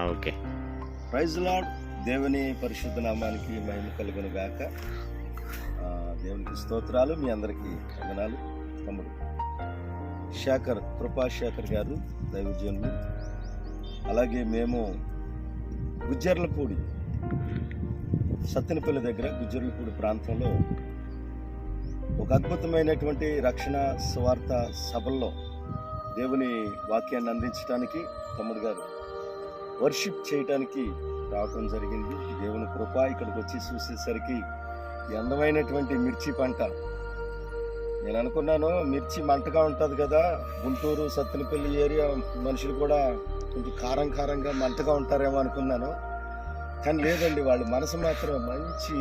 Okay. Praise lord. దేవుని పరిశుద్ధ నామానికి మహిమ కలుగును గాక. దేవునికి స్తోత్రాలు మీ అందరికీ వందనాలు. తమ్ముడు శేఖర్ కృపా శేఖర్ గారు దైవజనులు. అలాగే మేము గుజ్జర్లపూడి సత్తెనపల్లి దగ్గర గుజ్జర్లపూడి ప్రాంతంలో ఒక అద్భుతమైనటువంటి రక్షణ స్వార్థ సభల్లో దేవుని వాక్యాన్ని అందించడానికి తమ్ముడు గారు వర్షిప్ చేయడానికి రావటం జరిగింది. దేవుని కృప ఇక్కడికి వచ్చి చూసేసరికి అందమైనటువంటి మిర్చి పంట. నేను అనుకున్నాను మిర్చి మంటగా ఉంటుంది కదా. గుంటూరు సత్తెనపల్లి ఏరియా మనుషులు కూడా కొంచెం కారం కారంగా మంటగా ఉంటారేమో అనుకున్నాను. కానీ లేదండి వాళ్ళ మనసు మాత్రం మంచి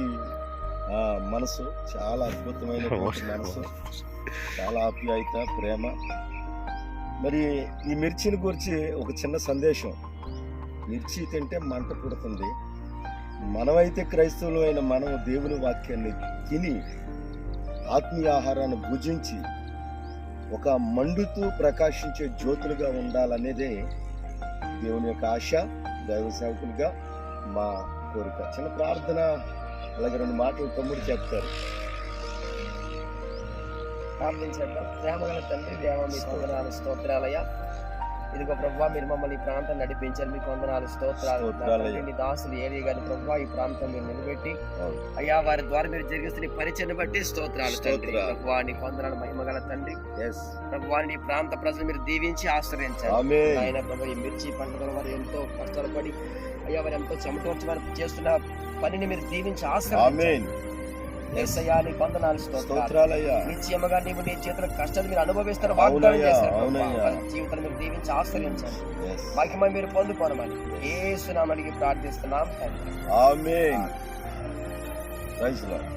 మనసు. చాలా అద్భుతమైన మనసు. చాలా ఆప్యాయత ప్రేమ. మరి ఈ మిర్చిని గురించి ఒక చిన్న సందేశం. మిర్చి తింటే మంట పుడుతుంది. మనమైతే క్రైస్తవులు అయిన మనం దేవుని వాక్యాన్ని తిని ఆత్మీయ ఆహారాన్ని భుజించి ఒక మండుతూ ప్రకాశించే జ్యోతులుగా ఉండాలనేదే దేవుని యొక్క ఆశ దైవ సేవకులుగా మా కోరిక. చిన్న ప్రార్థన అలాగే రెండు మాటలు తమ్ముడు చెప్తారు. ప్రార్థించేద్దాం. ప్రేమగల తండ్రి దేవ మీ స్తోత్రాలయ ఇదిగో ప్రభావ మీరు మమ్మల్ని ఈ ప్రాంతం నడిపించారు. మీకు వందనాలు స్తోత్రాలు. నీ దాసులు ఏరి గారి ప్రభావ ఈ ప్రాంతం మీరు నిలబెట్టి. అయ్యా వారి ద్వారా మీరు జరిగిస్తున్న ఈ పరిచయను బట్టి స్తోత్రాలు తండ్రి. ప్రభావ నీ వందనాలు మహిమగల తండ్రి. ప్రభావ నీ ప్రాంత ప్రజలు మీరు దీవించి ఆశ్రయించారు. ఆయన ప్రభు ఈ మిర్చి పంటల వారు ఎంతో కష్టాలు పడి అయ్యా వారు ఎంతో చెమటోర్చి వారు చేస్తున్న పనిని మీరు దీవించి ఆశ్రయించారు. యేసయ్యా, నీకు వందనాలు స్తోత్రాలు. స్తోత్రాలయ్యా. నిశ్చయముగా నీవు నీ చేతుల కష్టాలు మీరు అనుభవిస్తారు వాగ్దానం చేశారు జీవితాన్ని మీరు దీవించి ఆశ్రయించండి మహిమ మీరు పొందుకోనమని ఏ సునామడికి ప్రార్థిస్తున్నాం ఆమెన్ ప్రైజ్ లార్డ్